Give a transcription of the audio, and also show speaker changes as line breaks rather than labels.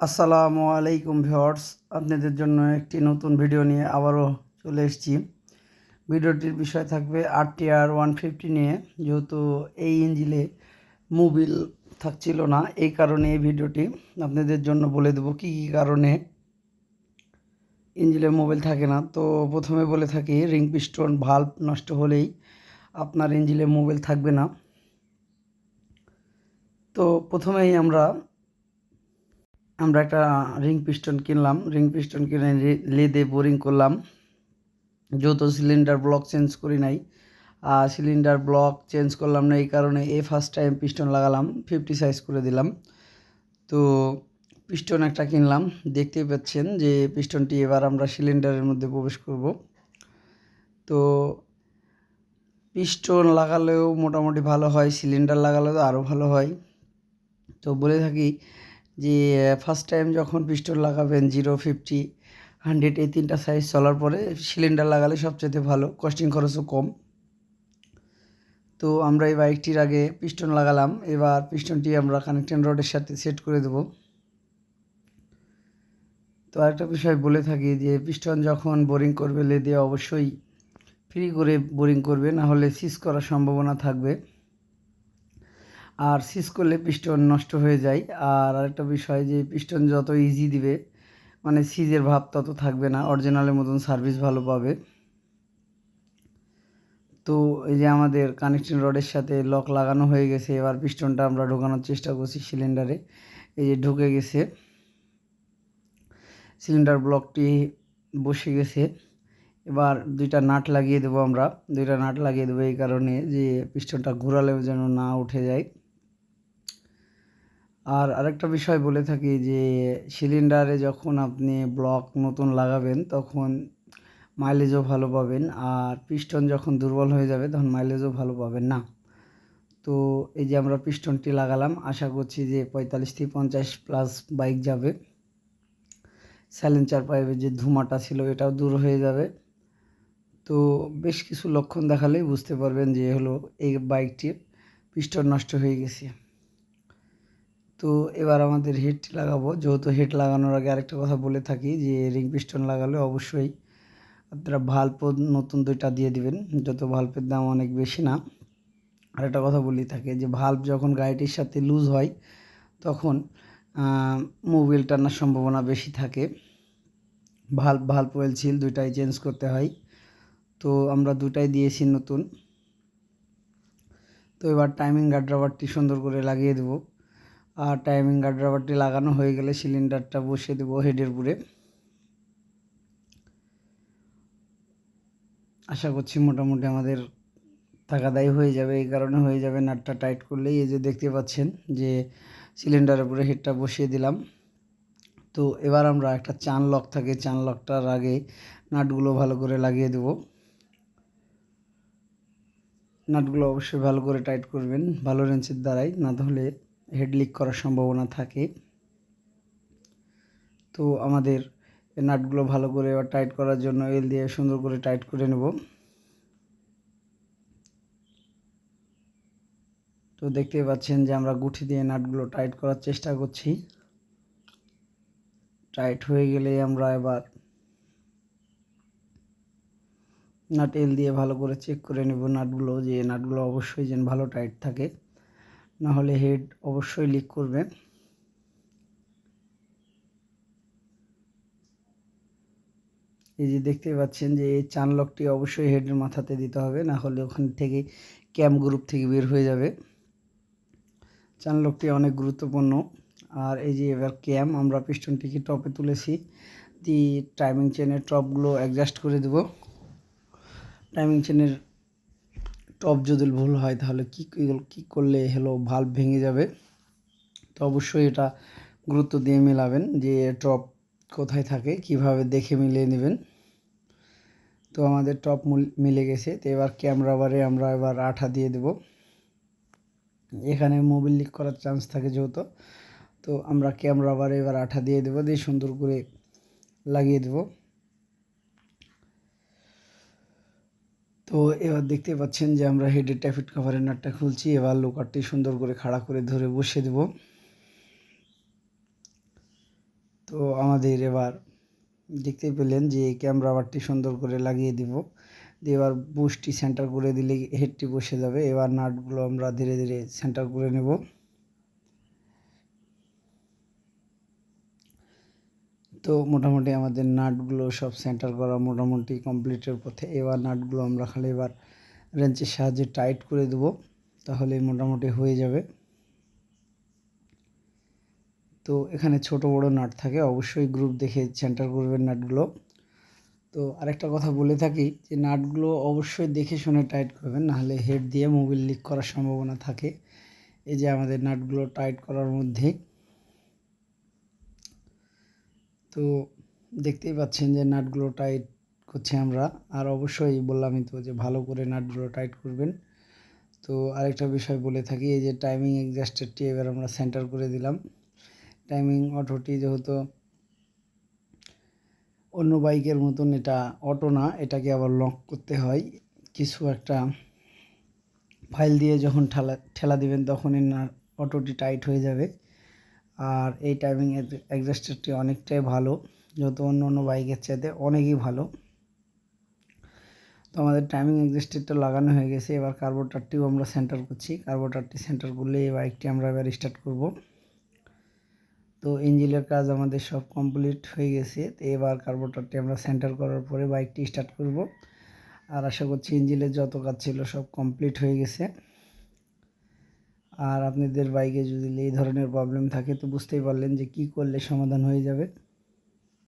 আসসালামু আলাইকুম ভিউয়ার্স। আপনাদের জন্য একটি নতুন ভিডিও নিয়ে আবারও চলে এসেছি। ভিডিওটির বিষয় থাকবে আর টি আর ওয়ান ফিফটি নিয়ে। যেহেতু এই ইঞ্জিলে মোবিল থাকছিল না, এই কারণে এই ভিডিওটি আপনাদের জন্য বলে দেবো কী কী কারণে ইঞ্জিলে মোবিল থাকে না। তো প্রথমে বলে থাকি, রিং পিস্টন ভাল্ব নষ্ট হলেই আপনার ইঞ্জিলে মোবিল থাকবে না। তো প্রথমেই আমরা আমরা একটা রিং পিস্টন কিনলাম, রিং পিস্টন কিনে লেদে বোরিং করলাম। যেহেতু সিলিন্ডার ব্লক চেঞ্জ করি নাই। সিলিন্ডার ব্লক চেঞ্জ করলাম না, এই কারণে এ ফার্স্ট টাইম পিস্টন লাগালাম ফিফটি সাইজ করে দিলাম। তো পিস্টন একটা কিনলাম, দেখতেই পাচ্ছেন যে পিস্টনটি এবার আমরা সিলিন্ডারের মধ্যে প্রবেশ করব। তো পিস্টন লাগালেও মোটামুটি ভালো হয়, সিলিন্ডার লাগালেও আরও ভালো হয়। তো বলে থাকি যে ফার্স্ট টাইম যখন পিস্টন লাগাবেন জিরো ফিফটি হান্ড্রেড এই তিনটা সাইজ চলার পরে সিলিন্ডার লাগালে সবচেয়ে ভালো। কস্টিং খরচও কম। তো আমরা এই বাইকটির আগে পিস্টন লাগালাম। এবার পিস্টনটি আমরা কানেকশন রডের সাথে সেট করে দেব। তো আরেকটা বিষয় বলে থাকি যে পিস্টন যখন বোরিং করবে, লেদে অবশ্যই ফ্রি করে বোরিং করবে না হলে সিজ করার সম্ভাবনা থাকবে। আর সিজ করলে পিস্টন নষ্ট হয়ে যায়। আর আরেকটা বিষয় যে পিস্টন যত ইজি দিবে মানে সিজের ভাব তত থাকবে না অরিজিনালের মতন সার্ভিস ভালো পাবে। তো এই যে আমাদের কানেকশন রডের সাথে লক লাগানো হয়ে গেছে, এবার পিস্টনটা আমরা ঢোকানোর চেষ্টা করছি সিলিন্ডারে এই যে ঢুকে গেছে সিলিন্ডার ব্লকটি বসে গেছে। এবার দুইটা নাট লাগিয়ে দেবো আমরা। দুইটা নাট লাগিয়ে দেবো এই কারণে যে পিস্টনটা ঘোরালেও যেন না উঠে যায়। আর আরেকটা বিষয় বলে থাকি যে, সিলিন্ডারে যখন আপনি ব্লক নতুন লাগাবেন, তখন মাইলেজও ভালো পাবেন। আর পিস্টন যখন দুর্বল হয়ে যাবে, তখন মাইলেজও ভালো পাবেন না। তো এই যে আমরা পিস্টনটি লাগালাম, আশা করছি যে পঁয়তাল্লিশ থেকে পঞ্চাশ প্লাস বাইক যাবে। স্যালেন্সার পাইপের যে ধুমাটা ছিল, এটাও দূর হয়ে যাবে। তো বেশ কিছু লক্ষণ দেখালেই বুঝতে পারবেন যে হলো এই বাইকটির পিস্টন নষ্ট হয়ে গেছে। তো এবার আমাদের হেডটি লাগাবো। যেহেতু হেড লাগানোর আগে আরেকটা কথা বলে থাকি যে রিং পিস্টন লাগালে অবশ্যই আপনারা ভাল্ব নতুন দুইটা দিয়ে দিবেন। যত ভাল্বের দাম অনেক বেশি না। আরেকটা কথা বলি থাকে যে ভাল্ব যখন গাড়িটির সাথে লুজ হয়, তখন মোবিল টানার সম্ভাবনা বেশি থাকে। ভাল্ব ভাল্ব ওয়েল ছিল দুইটাই চেঞ্জ করতে হয়। তো আমরা দুটাই দিয়েছি নতুন। তো এবার টাইমিং গার্ড রাবারটি সুন্দর করে লাগিয়ে দেবো। আর টাইমিং গার্ড রাবারটি লাগানো হয়ে গেলে সিলিন্ডারটা বসিয়ে দেবো হেডের উপরে আশা করছি মোটামুটি আমাদের থাকাদাই হয়ে যাবে, এই কারণে হয়ে যাবে নাটটা টাইট করলেই। এই যে দেখতে পাচ্ছেন যে সিলিন্ডারের উপরে হেডটা বসিয়ে দিলাম। তো এবার আমরা একটা চান লক থাকে, চান লকটার আগে নাটগুলো ভালো করে লাগিয়ে দেব। নাটগুলো অবশ্যই ভালো করে টাইট করবেন, ভালো রেঞ্চের দ্বারাই। না তাহলে হেড লিক করার সম্ভাবনা থাকে। তো আমাদের নাটগুলো ভালো করে এবার টাইট করার জন্য এল দিয়ে সুন্দর করে টাইট করে নেব। তো দেখতে পাচ্ছেন যে আমরা গুঠি দিয়ে নাটগুলো টাইট করার চেষ্টা করছি। টাইট হয়ে গেলে আমরা এবার নাট এল দিয়ে ভালো করে চেক করে নেব নাটগুলো, যে নাটগুলো অবশ্যই যেন ভালো টাইট থাকে। না হলে হেড অবশ্যই লিক করবে। এই যে দেখতে পাচ্ছেন যে এই চান লকটি অবশ্যই হেডের মাথাতে দিতে হবে, না হলে ওখান থেকে ক্যাম গ্রুপ থেকে বের হয়ে যাবে। চান লকটি অনেক গুরুত্বপূর্ণ। আর এই যে এবার ক্যাম আমরা পিস্টনটিকে টপে তুলেছি দি টাইমিং চেনের টপগুলো অ্যাডজাস্ট করে দেব। টাইমিং চেনের টপ যদি ভুল হয়, তাহলে কী কী করলে হলো ভাল্ব ভেঙে যাবে? তো অবশ্যই এটা গুরুত্ব দিয়ে মেলাবেন যে টপ কোথায় থাকে, কীভাবে দেখে মিলিয়ে নেবেন। তো আমাদের টপ মিলে গেছে, তো এবার ক্যামেরা বারে আমরা এবার আঠা দিয়ে দেব। এখানে মোবিল লিক করার চান্স থাকে যেহেতু, তো আমরা ক্যামেরা বারে এবার আঠা দিয়ে দেবো, দিয়ে সুন্দর করে লাগিয়ে দেবো। তো এবার দেখতে পাচ্ছেন যে আমরা হেডের ট্যাফিট কভারের নাটটা খুলছি। এবার লোকারটি সুন্দর করে খাড়া করে ধরে বসিয়ে দেব। তো আমাদের এবার দেখতে পেলেন যে ক্যামেরা বারটি সুন্দর করে লাগিয়ে দিব। দিয়ে এবার বুশটি সেন্টার করে দিলে হেডটি বসে যাবে। এবার নাটগুলো আমরা ধীরে ধীরে সেন্টার করে নেব। তো মোটামুটি আমাদের নাটগুলো সব সেন্টার করা মোটামুটি কমপ্লিটের পথে। এবার নাটগুলো আমরা খালি এবার রেঞ্চের সাহায্যে টাইট করে দেব, তাহলে মোটামুটি হয়ে যাবে। তো এখানে ছোট বড় নাট থাকে, অবশ্যই গ্রুপ দেখে সেন্টার করবেন নাটগুলো। তো আরেকটা কথা বলে থাকি যে, নাটগুলো অবশ্যই দেখে শুনে টাইট করবেন, নাহলে হেড দিয়ে মোবিল লিক করার সম্ভাবনা থাকে। এই যে আমাদের নাটগুলো টাইট করার মধ্যে তো দেখতেই পাচ্ছেন যে নাটগুলো টাইট করছি আমরা। আর অবশ্যই বললামই তো যে ভালো করে নাটগুলো টাইট করবেন। তো আরেকটা বিষয় বলে থাকি, এই যে টাইমিং এক্সাস্টারটি এবার আমরা সেন্টার করে দিলাম। টাইমিং অটোটি যেহেতু অন্য বাইকের মতন, এটা অটো না, এটাকে আবার লক করতে হয়। কিছু একটা ফাইল দিয়ে যখন ঠেলা ঠেলা দিবেন, তখনই না অটোটি টাইট হয়ে যাবে। আর এই টাইমিং অ্যাডজাস্টারটি অনেকটাই ভালো। যত অন্য অন্য বাইকের চাইতে অনেকই ভালো। তো আমাদের টাইমিং অ্যাডজাস্টারটা লাগানো হয়ে গেছে। এবার কার্বোটারটিও আমরা সেন্টার করছি। কার্বোটারটি সেন্টার করলে এই বাইকটি আমরা এবার স্টার্ট করব। তো ইঞ্জিনের কাজ আমাদের সব কমপ্লিট হয়ে গেছে। তো এবার কার্বোটারটি আমরা সেন্টার করার পরে বাইকটি স্টার্ট করব। আর আশা করছি ইঞ্জিনের যত কাজ ছিল সব কমপ্লিট হয়ে গেছে। আর আপনাদের বাইকে যদি এই ধরনের প্রবলেম থাকে তো বুঝতেই পারলেন যে কি করলে সমাধান হয়ে যাবে।